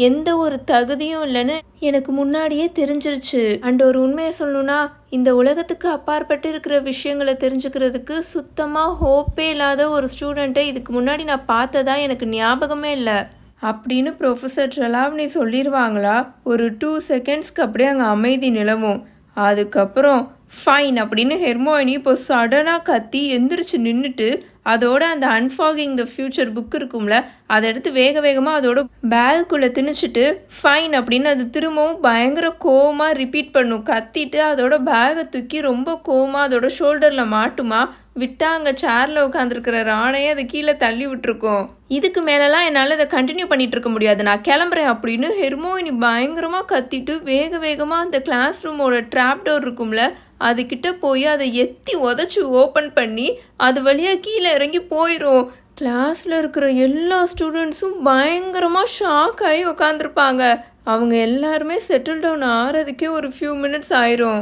எந்த ஒரு தகுதியும் இல்லைன்னு எனக்கு முன்னாடியே தெரிஞ்சிருச்சு. அண்ட் ஒரு உண்மையை சொல்லணும்னா இந்த உலகத்துக்கு அப்பாற்பட்டு இருக்கிற விஷயங்களை தெரிஞ்சுக்கிறதுக்கு சுத்தமாக ஹோப்பே இல்லாத ஒரு ஸ்டூடெண்ட்டை இதுக்கு முன்னாடி நான் பார்த்ததா எனக்கு ஞாபகமே இல்லை. அப்படின்னு ப்ரொஃபஸர் ட்ரலாவ்னி சொல்லிடுவாங்களா ஒரு டூ செகண்ட்ஸ்க்கு அப்படியே அங்கே அமைதி நிலவும். அதுக்கப்புறம் ஃபைன் அப்படின்னு ஹெர்மோயினி இப்போ சடனாக கத்தி எந்திரிச்சு நின்றுட்டு அதோட அந்த அன்ஃபாகிங் த ஃப்யூச்சர் புக் இருக்கும்ல அதை எடுத்து வேக வேகமாக அதோட பேக்குள்ளே திணிச்சிட்டு ஃபைன் அப்படின்னு அது திரும்பவும் பயங்கர கோவமாக ரிப்பீட் பண்ணும். கத்திட்டு அதோட பேகை தூக்கி ரொம்ப கோவமாக அதோட ஷோல்டரில் மாட்டுமா? விட்டா அங்கே சேரில் உட்காந்துருக்கிற ராணையே அதை கீழே தள்ளி விட்டுருக்கோம். இதுக்கு மேலெலாம் என்னால் இதை கண்டினியூ பண்ணிட்டு இருக்க முடியாது. நான் கிளம்புறேன் அப்படின்னு ஹெர்மோயினி பயங்கரமாக கத்திட்டு வேக வேகமாக அந்த கிளாஸ் ரூமோட ட்ராப் டோர் இருக்கும்ல அதுக்கிட்ட போய் அதை எத்தி உதச்சி ஓப்பன் பண்ணி அது வழியாக கீழே இறங்கி போயிடும் கிளாஸில் இருக்கிற எல்லா ஸ்டூடெண்ட்ஸும் பயங்கரமாக ஷாக் ஆகி உக்காந்துருப்பாங்க அவங்க எல்லாருமே செட்டில் டவுன் ஆகிறதுக்கே ஒரு ஃபியூ மினிட்ஸ் ஆயிரும்.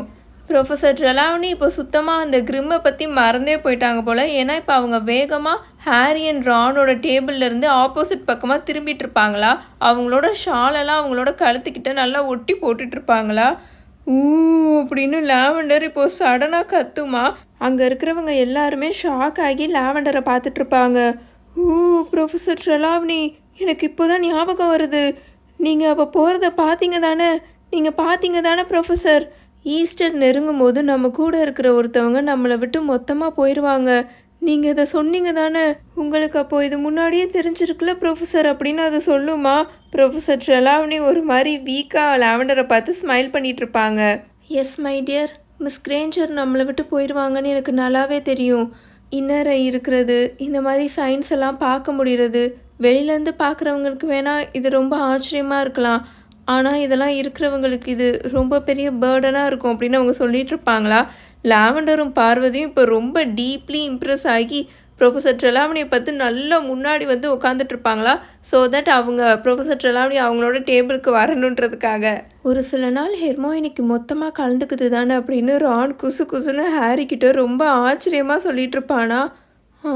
ப்ரொஃபஸர் ட்ரெலாவனி இப்போ சுத்தமாக அந்த கிரிம்மை பற்றி மறந்தே போயிட்டாங்க போல். ஏன்னா இப்போ அவங்க வேகமாக ஹாரி அண்ட் ரானோட டேபிள்லேருந்து ஆப்போசிட் பக்கமாக திரும்பிட்டு இருப்பாங்களா? அவங்களோட ஷாலெல்லாம் அவங்களோட கழுத்துக்கிட்ட நல்லா ஒட்டி போட்டுட்டு இருப்பாங்களா? ஊ அப்படின்னு லாவெண்டர் இப்போ சடனாக கத்துமா. அங்கே இருக்கிறவங்க எல்லாருமே ஷாக் ஆகி லாவெண்டரை பார்த்துட்டு இருப்பாங்க. ஊ ப்ரொஃபஸர் ட்ரெலாவ்னி எனக்கு இப்போதான் ஞாபகம் வருது. நீங்கள் அப்போ போகிறத பார்த்தீங்க தானே நீங்கள் பார்த்தீங்க தானே ப்ரொஃபஸர் ஈஸ்டர் நெருங்கும் போது நம்ம கூட இருக்கிற ஒருத்தவங்க நம்மளை விட்டு மொத்தமாக போயிடுவாங்க நீங்கள் இதை சொன்னீங்க தானே? உங்களுக்கு அப்போ இது முன்னாடியே தெரிஞ்சிருக்குல்ல ப்ரொஃபஸர் அப்படின்னு அதை சொல்லுமா? ப்ரொஃபஸர் ட்ரெலாவனி ஒரு மாதிரி வீக்காக லாவெண்டரை பார்த்து smile பண்ணிகிட்ருப்பாங்க yes my dear Miss Granger நம்மளை விட்டு போயிடுவாங்கன்னு எனக்கு நல்லாவே தெரியும். இன்னரை இருக்கிறது இந்த மாதிரி சயின்ஸ் எல்லாம் பார்க்க முடிகிறது. வெளியிலேருந்து பார்க்குறவங்களுக்கு வேணால் இது ரொம்ப ஆச்சரியமாக இருக்கலாம். ஆனால் இதெல்லாம் இருக்கிறவங்களுக்கு இது ரொம்ப பெரிய பேர்டனாக இருக்கும் அப்படின்னு அவங்க சொல்லிட்டு இருப்பாங்களா? லாவெண்டரும் பார்வதியும் இப்போ ரொம்ப டீப்லி இம்ப்ரெஸ் ஆகி ப்ரொஃபஸர் ட்ரெலாமணியை பார்த்து நல்லா முன்னாடி வந்து உட்காந்துட்டு இருப்பாங்களா? ஸோ தட் அவங்க ப்ரொஃபஸர் ட்ரெலாமணி அவங்களோட டேபிளுக்கு வரணுன்றதுக்காக. ஒரு சில நாள் ஹெர்மோயினிக்கு மொத்தமாக கலந்துக்குது தானே அப்படின்னு ரான் குசு குசுன்னு ஹாரிக்கிட்ட ரொம்ப ஆச்சரியமாக சொல்லிட்டு இருப்பானா?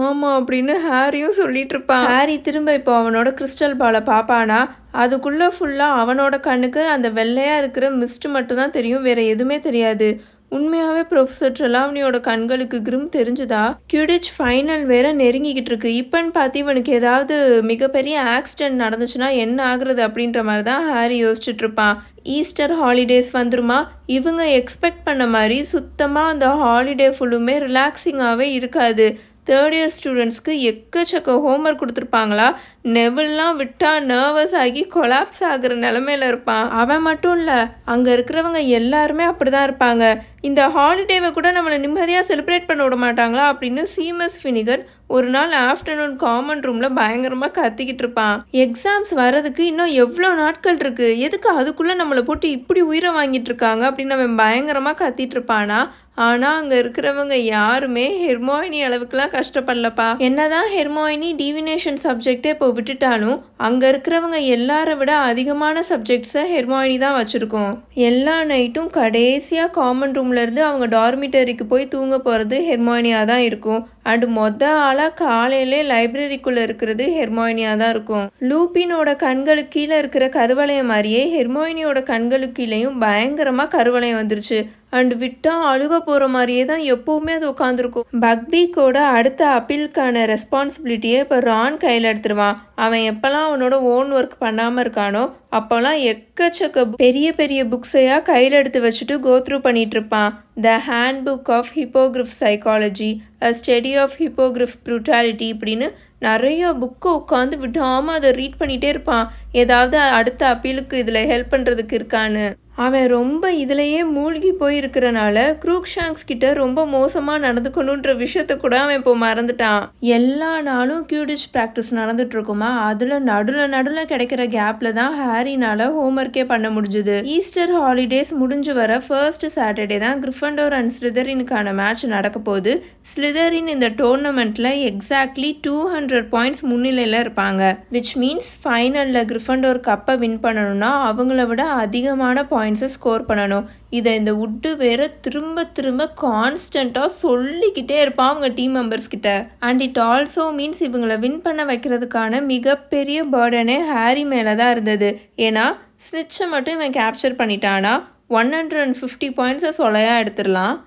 ஆமாம் அப்படின்னு ஹாரியும் சொல்லிட்டு இருப்பான் ஹாரி திரும்ப இப்போ அவனோட கிறிஸ்டல் பாலை பார்ப்பானா? அதுக்குள்ளே ஃபுல்லாக அவனோட கண்ணுக்கு அந்த வெள்ளையாக இருக்கிற மிஸ்ட் மட்டும் தான் தெரியும் வேற எதுவுமே தெரியாது. உண்மையாகவே ப்ரொஃபஸர் ட்ரெலாவனியோட கண்களுக்கு கிரிம் தெரிஞ்சுதா? கியூடிச் ஃபைனல் வேற நெருங்கிக்கிட்டு இருக்கு. இப்போன்னு பார்த்து இவனுக்கு ஏதாவது மிகப்பெரிய ஆக்சிடென்ட் நடந்துச்சுன்னா என்ன ஆகுறது அப்படின்ற மாதிரி தான் ஹாரி யோசிச்சுட்டு இருப்பான் ஈஸ்டர் ஹாலிடேஸ் வந்துருமா? இவங்க எக்ஸ்பெக்ட் பண்ண மாதிரி சுத்தமாக அந்த ஹாலிடே ஃபுல்லுமே ரிலாக்ஸிங்காகவே இருக்காது. தேர்ட் இயர் ஸ்டூடெண்ட்ஸ்க்கு எக்கச்சக்க ஹோம்ஒர்க் கொடுத்துருப்பாங்களா? நெவில்லாம் விட்டால் நர்வஸ் ஆகி கொலாப்ஸ் ஆகிற நிலமையில இருப்பான். அவன் மட்டும் இல்லை அங்கே இருக்கிறவங்க எல்லாருமே அப்படி தான் இருப்பாங்க. இந்த ஹாலிடேவை கூட நம்மளை நிம்மதியாக செலிப்ரேட் பண்ண விட மாட்டாங்களா? அப்படின்னு சீமஸ் ஃபினிகர் ஒரு நாள் ஆஃப்டர்நூன் காமன் ரூமில் பயங்கரமாக கத்திக்கிட்டு இருப்பான். எக்ஸாம்ஸ் வர்றதுக்கு இன்னும் எவ்வளோ நாட்கள் இருக்குது எதுக்கு அதுக்குள்ளே நம்மளை போட்டு இப்படி உயிரை வாங்கிட்டு இருக்காங்க? அப்படின்னு அவன் பயங்கரமாக கத்திட்டு இருப்பானா? ஆனால் அங்கே இருக்கிறவங்க யாருமே ஹெர்மாயினி அளவுக்குலாம் கஷ்டப்படலப்பா. என்னதான் ஹெர்மாயினி டிவினேஷன் சப்ஜெக்டே இப்போ விட்டுட்டாலும் அங்கே இருக்கிறவங்க எல்லாரை விட அதிகமான சப்ஜெக்ட்ஸை ஹெர்மாயினி தான் வச்சுருக்கோம். எல்லா நைட்டும் கடைசியாக காமன் ரூம்லேருந்து அவங்க டார்மிட்டரிக்கு போய் தூங்க போகிறது ஹெர்மோயினியாக தான் இருக்கும். அண்டு மொத ஆளாக காலையிலே லைப்ரரிக்குள்ளே இருக்கிறது ஹெர்மாயினியாக தான் இருக்கும். லூப்பினோட கண்களுக்கு கீழே இருக்கிற கருவளையம் மாதிரியே ஹெர்மாயினியோட கண்களுக்கு கீழேயும் பயங்கரமாக கருவளையம் வந்துருச்சு. அண்ட் விட்டால் அழுக போகிற மாதிரியே தான் எப்போவுமே அது உட்காந்துருக்கும் பக்பீக்கோட அடுத்த அப்பீலுக்கான ரெஸ்பான்சிபிலிட்டியை இப்போ ரான் கையில் எடுத்துருவான். அவன் எப்போல்லாம் அவனோட ஓன் ஒர்க் பண்ணாமல் இருக்கானோ அப்போல்லாம் எக்கச்சக்க பெரிய பெரிய புக்ஸையாக கையில் எடுத்து வச்சுட்டு go through பண்ணிகிட்ருப்பான் the handbook of hippogriff psychology a study of hippogriff brutality இப்படின்னு நிறைய புக்கை உட்காந்து விடாமல் அதை ரீட் பண்ணிகிட்டே இருப்பான். ஏதாவது அடுத்த அப்பீலுக்கு இதில் ஹெல்ப் பண்ணுறதுக்கு இருக்கான்னு. அவன் ரொம்ப இதுலேயே மூழ்கி போயிருக்கிறனால குரூக்ஷாங்ஸ் கிட்ட ரொம்ப மோசமாக நடந்துக்கணுன்ற விஷயத்த கூட அவன் இப்போ மறந்துட்டான். எல்லா நாளும் கியூடிஷ் ப்ராக்டிஸ் நடந்துட்டு இருக்குமா அதில் நடுவில் நடுவில் கிடைக்கிற கேப்பில் தான் ஹாரினால ஹோம்ஒர்க்கே பண்ண முடிஞ்சுது. ஈஸ்டர் ஹாலிடேஸ் முடிஞ்சு வர ஃபர்ஸ்ட் சாட்டர்டே தான் கிரிஃபண்டோர் அண்ட் ஸ்லிதரினுக்கான மேட்ச் நடக்க போகுது. ஸ்லிதரின் இந்த டோர்னமெண்ட்டில் எக்ஸாக்ட்லி டூ ஹண்ட்ரட் பாயிண்ட்ஸ் முன்னிலையில் இருப்பாங்க. விச் மீன்ஸ் ஃபைனலில் கிரிஃபண்டோர் கப்பை வின் பண்ணணும்னா அவங்கள விட அதிகமான பாயிண்ட் பாயிண்ட்ஸை ஸ்கோர் பண்ணணும். இதை இந்த உட்டு வேற திரும்ப திரும்ப கான்ஸ்டண்ட்டாக சொல்லிக்கிட்டே இருப்பான் அவங்க டீம் மெம்பர்ஸ் கிட்ட. அண்ட் இட் ஆல்சோ மீன்ஸ் இவங்களை வின் பண்ண வைக்கிறதுக்கான மிகப்பெரிய பேர்டனே ஹாரி மேலே தான் இருந்தது. ஏன்னா ஸ்னிச்சை மட்டும் இவன் கேப்சர் பண்ணிட்டானா ஒன் ஹண்ட்ரட் அண்ட் ஃபிஃப்டி பாயிண்ட்ஸை சொலையாக எடுத்துடலாம்.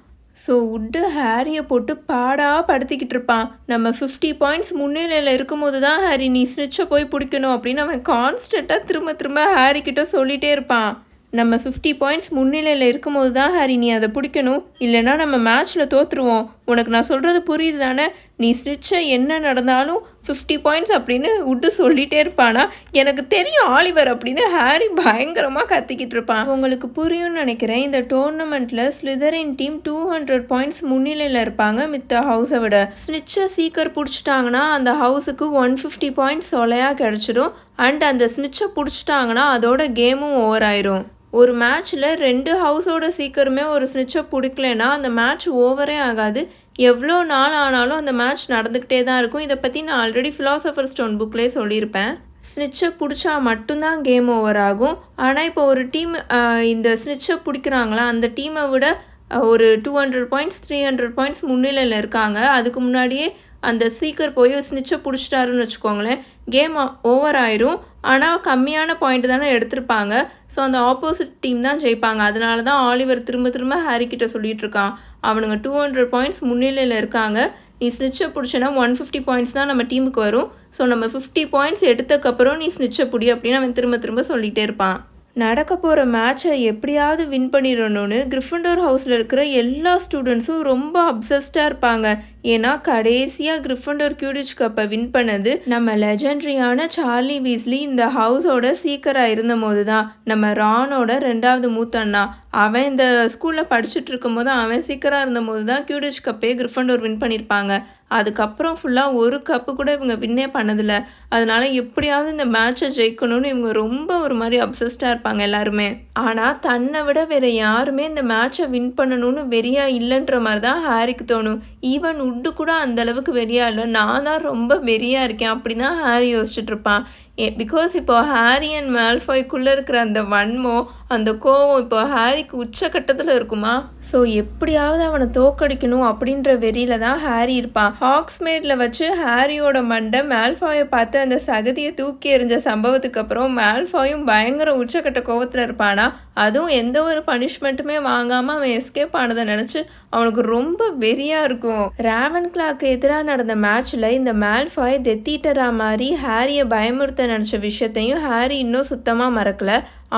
ஸோ உட்டு ஹாரியை போட்டு பாடாக படுத்திக்கிட்டு இருப்பான். நம்ம ஃபிஃப்டி பாயிண்ட்ஸ் முன்னிலையில் இருக்கும்போது தான் ஹாரி நீ ஸ்னிச்சை போய் பிடிக்கணும் அப்படின்னு அவன் கான்ஸ்டண்ட்டாக திரும்ப திரும்ப ஹாரி சொல்லிகிட்டே இருப்பான். நம்ம ஃபிஃப்டி பாயிண்ட்ஸ் முன்னிலையில் இருக்கும்போது தான் ஹாரி நீ அதை பிடிக்கணும். இல்லைனா நம்ம மேட்ச்சில் தோற்றுருவோம் உனக்கு நான் சொல்கிறது புரியுது தானே? நீ ஸ்னிச்சை என்ன நடந்தாலும் ஃபிஃப்டி பாயிண்ட்ஸ் அப்படின்னு விட்டு சொல்லிகிட்டே இருப்பானா? எனக்கு தெரியும் ஆலிவர் அப்படின்னு ஹாரி பயங்கரமாக கத்திக்கிட்டு இருப்பான். உங்களுக்கு புரியும்னு நினைக்கிறேன் இந்த டோர்னமெண்ட்டில் Slytherin team two hundred points முன்னிலையில் இருப்பாங்க மித்த ஹவுஸை விட. ஸ்னிச்சை சீக்கர் பிடிச்சிட்டாங்கன்னா அந்த ஹவுஸுக்கு ஒன் ஃபிஃப்டி பாயிண்ட்ஸ் சொலையாக கிடச்சிடும். அண்ட் அந்த ஸ்னிச்சை பிடிச்சிட்டாங்கன்னா அதோட கேமும் ஓவர் ஆயிரும். ஒரு மேட்ச்சில் ரெண்டு ஹவுஸோட சீக்கிரமே ஒரு ஸ்னிச்சை பிடிக்கலனா அந்த மேட்ச் ஓவரே ஆகாது. எவ்வளோ நாள் ஆனாலும் அந்த மேட்ச் நடந்துக்கிட்டே தான் இருக்கும். இதை பற்றி நான் ஆல்ரெடி ஃபிலாசபர் ஸ்டோன் புக்லேயே சொல்லியிருப்பேன். ஸ்னிச்சை பிடிச்சா மட்டும்தான் கேம் ஓவர் ஆகும். ஆனால் இப்போ ஒரு டீம் இந்த ஸ்னிச்சை பிடிக்கிறாங்களா? அந்த டீமை விட ஒரு two hundred points three hundred points முன்னிலையில் இருக்காங்க. அதுக்கு முன்னாடியே அந்த சீக்கர் போய் ஸ்னிச்சை பிடிச்சிட்டாருன்னு வச்சுக்கோங்களேன். கேம் ஓவர் ஆயிரும். ஆனால் கம்மியான பாயிண்ட் தானே எடுத்திருப்பாங்க. ஸோ அந்த ஆப்போசிட் டீம் தான் ஜெயிப்பாங்க. அதனால தான் ஆலிவர் திரும்ப திரும்ப ஹாரி கிட்ட சொல்லிட்டு இருக்கான் அவனுங்க டூ ஹண்ட்ரட் பாயிண்ட்ஸ் முன்னிலையில் இருக்காங்க. நீ ஸ்னிச்சை பிடிச்சேன்னா ஒன் ஃபிஃப்டி பாயிண்ட்ஸ் தான் நம்ம டீமுக்கு வரும். ஸோ நம்ம ஃபிஃப்டி பாயிண்ட்ஸ் எடுத்தக்கப்புறம் நீ ஸ்னிச்சை பிடி அப்படின்னு அவன் திரும்ப திரும்ப சொல்லிகிட்டே இருப்பான். நடக்க போகிற மேட்சை எப்படியாவது வின் பண்ணிடணும்னு கிரிஃபண்டோர் ஹவுஸில் இருக்கிற எல்லா ஸ்டூடெண்ட்ஸும் ரொம்ப அப்சஸ்டாக இருப்பாங்க. ஏன்னா கடைசியாக கிரிஃபண்டோர் கியூடிச் கப்பை வின் பண்ணது நம்ம லெஜெண்ட்ரியான சார்லி வீஸ்லி இந்த ஹவுஸோட சீக்கராக இருந்தபோது தான் நம்ம ரானோட ரெண்டாவது மூத்தண்ணா அவன் இந்த ஸ்கூலில் படிச்சுட்டு இருக்கும்போது அவன் சீக்கராக இருந்தபோது தான் கியூடிச் கப்பே கிரிஃபண்டோர் வின் பண்ணியிருப்பாங்க. அதுக்கப்புறம் ஃபுல்லாக ஒரு கப்பு கூட இவங்க வின்னே பண்ணதில்லை. அதனால் எப்படியாவது இந்த மேட்சை ஜெயிக்கணும்னு இவங்க ரொம்ப ஒரு மாதிரி அப்சஸ்டாக இருப்பாங்க எல்லாருமே. ஆனால் தன்னை விட வேறு யாருமே இந்த மேட்சை வின் பண்ணணும்னு வெறியா இல்லைன்ற மாதிரி தான் ஹாரிக்கு தோணும். ஈவன் உட்டு கூட அந்த அளவுக்கு வெறியா இல்லை. நான் தான் ரொம்ப வெறியா இருக்கேன். அப்படி தான் ஹாரி யோசிச்சுட்டு இருப்பான். ஏ பிகாஸ் இப்போ ஹாரி அண்ட் மேல்ஃபாய்க்குள்ளே இருக்கிற அந்த வன்மோ அந்த கோவம் இப்போ ஹாரிக்கு உச்சக்கட்டத்தில் இருக்குமா? ஸோ எப்படியாவது அவனை தோக்கடிக்கணும் அப்படின்ற வெறியில தான் ஹாரி இருப்பான். ஹாக்ஸ்மேடில் வச்சு ஹாரியோட மண்டை மேல்ஃபாயை பார்த்து அந்த சகதியை தூக்கி எறிஞ்ச சம்பவத்துக்கு அப்புறம் மேல்ஃபாயும் பயங்கர உச்சக்கட்ட கோவத்தில் இருப்பானா? ஆனால் அதுவும் எந்த ஒரு பனிஷ்மெண்ட்டுமே வாங்காமல் அவன் எஸ்கேப் ஆனதை நினச்சி அவனுக்கு ரொம்ப வெறியாக இருக்கும். ரேவன் கிளாக்கு எதிராக நடந்த மேட்ச்சில் இந்த மேல்ஃபாய் தெத்திட்டரா மாதிரி ஹாரியை பயமுறுத்த நினச்ச விஷயத்தையும் ஹாரி இன்னும் சுத்தமாக மறக்கல.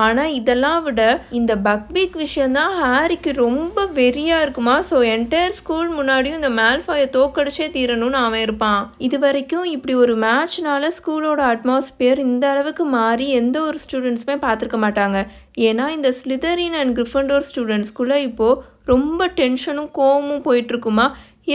ஆனால் இதெல்லாம் விட இந்த பக்பீக் விஷயந்தான் ஹாரிக்கு ரொம்ப வெறியாக இருக்குமா? ஸோ என்டையர் ஸ்கூல் முன்னாடியும் இந்த மேல்ஃபாயை தோக்கடிச்சே தீரணும்னு அவன் இருப்பான். இது வரைக்கும் இப்படி ஒரு மேட்ச்னால ஸ்கூலோட அட்மாஸ்பியர் இந்த அளவுக்கு மாறி எந்த ஒரு ஸ்டூடெண்ட்ஸுமே பார்த்துருக்க மாட்டாங்க. ஏன்னா இந்த ஸ்லிதரின் அண்ட் கிரிஃபண்டோர் ஸ்டூடெண்ட்ஸ்குள்ளே இப்போது ரொம்ப டென்ஷனும் கோவமும் போயிட்டுருக்குமா?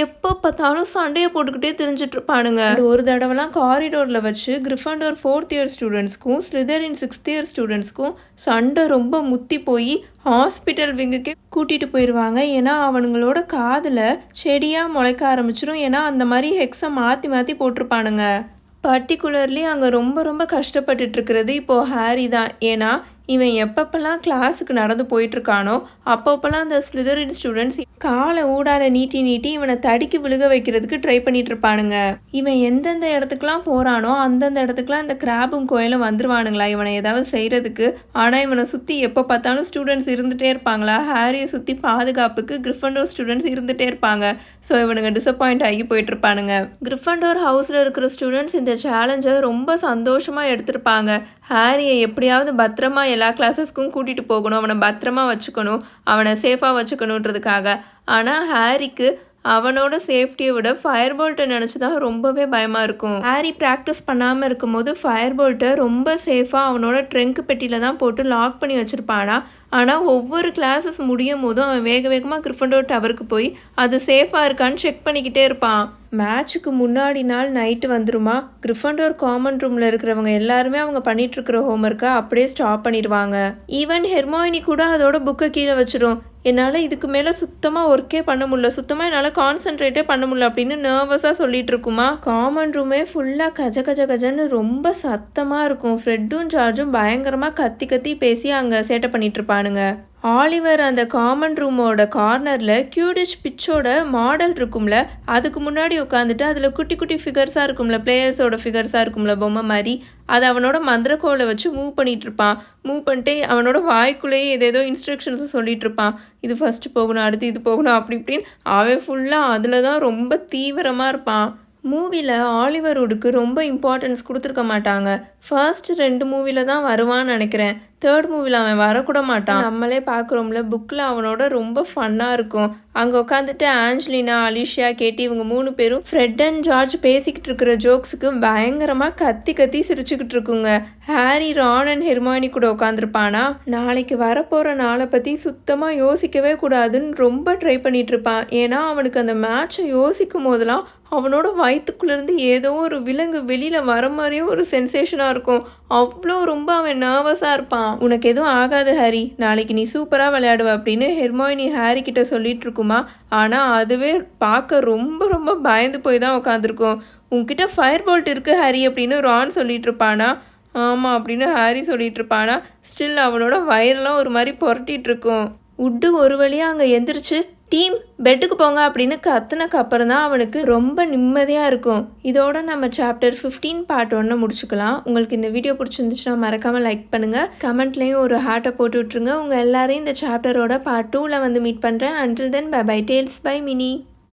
எப்போ பார்த்தாலும் சண்டையை போட்டுக்கிட்டே தெரிஞ்சிட்ருப்பானுங்க. ஒரு தடவைலாம் காரிடோரில் வச்சு கிரிஃபண்டோர் ஃபோர்த் இயர் ஸ்டூடெண்ட்ஸ்க்கும் ஸ்லிதரின் சிக்ஸ்த் இயர் ஸ்டூடெண்ட்ஸ்க்கும் சண்டை ரொம்ப முத்தி போய் ஹாஸ்பிட்டல் விங்குக்கே கூட்டிகிட்டு போயிடுவாங்க ஏன்னா அவனுங்களோட காதில் செடியாக முளைக்க ஆரம்பிச்சிடும் ஏன்னா அந்த மாதிரி ஹெக்ஸை மாற்றி மாற்றி போட்டிருப்பானுங்க. பர்டிகுலர்லி அங்கே ரொம்ப ரொம்ப கஷ்டப்பட்டுட்டு இருக்கிறது இப்போது ஹாரி தான். ஏன்னா இவன் எப்பப்பெல்லாம் கிளாஸுக்கு நடந்து போயிட்டுருக்கானோ அப்பப்பெல்லாம் அந்த ஸ்லிதரின் ஸ்டூடெண்ட்ஸ் காலை ஊடால நீட்டி நீட்டி இவனை தடுக்கி விழுக வைக்கிறதுக்கு ட்ரை பண்ணிட்டு இருப்பானுங்க இவன் எந்தெந்த இடத்துக்குலாம் போகிறானோ அந்தந்த இடத்துக்குலாம் இந்த கிராபும் கோயிலும் வந்துருவானுங்களா? இவனை ஏதாவது செய்கிறதுக்கு ஆனால் இவனை சுற்றி எப்போ பார்த்தாலும் ஸ்டூடெண்ட்ஸ் இருந்துகிட்டே இருப்பாங்களா? ஹாரியை சுற்றி பாதுகாப்புக்கு கிரிஃபண்டோர் ஸ்டூடெண்ட்ஸ் இருந்துகிட்டே இருப்பாங்க. ஸோ இவனுங்க டிசப்பாயிண்ட் ஆகி போயிட்டு இருப்பானுங்க கிரிஃபண்டோர் ஹவுஸில் இருக்கிற ஸ்டூடெண்ட்ஸ் இந்த சேலஞ்சை ரொம்ப சந்தோஷமாக எடுத்திருப்பாங்க. ஹாரியை எப்படியாவது பத்திரமா எல்லா கிளாஸஸ்க்கும் கூட்டிகிட்டு போகணும். அவனை பத்திரமா வச்சுக்கணும். அவனை சேஃபாக வச்சுக்கணுன்றதுக்காக. ஆனால் ஹாரிக்கு அவனோட சேஃப்டியை விட ஃபயர் போல்ட்டை நினச்சி தான் ரொம்பவே பயமாக இருக்கும். ஹாரி ப்ராக்டிஸ் பண்ணாமல் இருக்கும்போது ஃபயர் போல்ட்டை ரொம்ப சேஃபாக அவனோட ட்ரெங்க் பெட்டியில் தான் போட்டு லாக் பண்ணி வச்சுருப்பானா? ஆனால் ஒவ்வொரு கிளாஸஸ் முடியும் போதும் அவன் வேக வேகமாக கிரிஃபண்டோர் டவருக்கு போய் அது சேஃபாக இருக்கான்னு செக் பண்ணிக்கிட்டே இருப்பான். மேட்ச்சுக்கு முன்னாடி நாள் நைட்டு வந்துருமா? கிரிஃபண்டோர் காமன் ரூமில் இருக்கிறவங்க எல்லாருமே அவங்க பண்ணிட்டு இருக்கிற ஹோம்ஒர்க்கை அப்படியே ஸ்டாப் பண்ணிடுவாங்க. ஈவன் ஹெர்மாயினி கூட அதோட புக்கை கீழே வச்சிடும் என்னால் இதுக்கு மேலே சுத்தமாக ஒர்க்கே பண்ண முடியல. சுத்தமாக என்னால் கான்சென்ட்ரேட்டே பண்ண முடியல அப்படின்னு நர்வஸாக சொல்லிட்டு இருக்குமா? காமன் ரூமே ஃபுல்லாக கஜ கஜ கஜன்னு ரொம்ப சத்தமாக இருக்கும். ஃப்ரெட்டும் ஜார்ஜும் பயங்கரமாக கத்தி கத்தி பேசி அங்கே சேட்டை பண்ணிட்டு இருப்பானுங்க. ஆலிவர் அந்த காமன் ரூமோட கார்னரில் கியூடிஷ் பிச்சோட மாடல் இருக்கும்ல அதுக்கு முன்னாடி உட்காந்துட்டு அதில் குட்டி குட்டி ஃபிகர்ஸாக இருக்கும்ல பிளேயர்ஸோட ஃபிகர்ஸாக இருக்கும்ல பொம்மை மாதிரி அதை அவனோட மந்திரக்கோலை வச்சு மூவ் பண்ணிகிட்டு இருப்பான். மூவ் பண்ணிட்டு அவனோட வாய்க்குள்ளேயே ஏதேதோ இன்ஸ்ட்ரக்ஷன்ஸை சொல்லிகிட்டு இருப்பான். இது ஃபஸ்ட்டு போகணும் அடுத்து இது போகணும் அப்படி இப்படின்னு அவன் ஃபுல்லாக அதில் தான் ரொம்ப தீவிரமாக இருப்பான். மூவியில் ஆலிவருடுக்கு ரொம்ப இம்பார்ட்டன்ஸ் கொடுத்துருக்க மாட்டாங்க. ஃபர்ஸ்ட் ரெண்டு மூவியில் தான் வருவான்னு நினைக்கிறேன். தேர்ட் மூவியில் அவன் வரக்கூட மாட்டான் நம்மளே பார்க்குறோம்ல புக்கில் அவனோட ரொம்ப ஃபன்னாக இருக்கும். அங்கே உட்காந்துட்டு ஆஞ்சலினா அலிஷியா கேட்டி இவங்க மூணு பேரும் ஃப்ரெட் அண்ட் ஜார்ஜ் பேசிக்கிட்டு இருக்கிற ஜோக்ஸுக்கு பயங்கரமாக கத்தி கத்தி சிரிச்சுக்கிட்டு இருக்குங்க. ஹாரி ரான் அண்ட் ஹெர்மானி கூட உட்காந்துருப்பானா நாளைக்கு வரப்போகிற நாளை பற்றி சுத்தமாக யோசிக்கவே கூடாதுன்னு ரொம்ப ட்ரை பண்ணிட்டு இருப்பான் ஏன்னா அவனுக்கு அந்த மேட்சை யோசிக்கும் போதெல்லாம் அவனோட வயிற்றுக்குள்ளேருந்து ஏதோ ஒரு விலங்கு வெளியில் வர மாதிரியே ஒரு சென்சேஷனாக இருக்கும். அவ்வளோ ரொம்ப அவன் நர்வஸாக இருப்பான். உனக்கு எதுவும் ஆகாது ஹாரி. நாளைக்கு நீ சூப்பராக விளையாடுவ அப்படின்னு ஹெர்மோயினி ஹாரி கிட்ட சொல்லிட்டு இருக்குமா ஆனால் அதுவே பார்க்க ரொம்ப ரொம்ப பயந்து போய் தான் உட்காந்துருக்கும் உன்கிட்ட ஃபயர் போல்ட் இருக்குது ஹாரி அப்படின்னு ரான் சொல்லிட்டு இருப்பானா ஆமாம் அப்படின்னு ஹாரி சொல்லிட்டு இருப்பானா ஸ்டில் அவனோட வயரெல்லாம் ஒரு மாதிரி புரட்டிட்டு இருக்கும் உட்டு ஒரு வழியாக அங்கே எந்திரிச்சு டீம் பெட்டுக்கு போங்க அப்படின்னு கத்துனக்கு அப்புறம் தான் அவனுக்கு ரொம்ப நிம்மதியாக இருக்கும். இதோட நம்ம சாப்டர் 15 பார்ட் ஒன்று முடிச்சுக்கலாம். உங்களுக்கு இந்த வீடியோ பிடிச்சிருந்துச்சுன்னா மறக்காமல் லைக் பண்ணுங்கள் கமெண்ட்லேயும் ஒரு ஹார்ட்டை போட்டு விட்ருங்க உங்கள் எல்லாரையும் இந்த சாப்டரோட பார்ட் டூவில் வந்து மீட் பண்ணுறேன் until then bye bye tales by Mini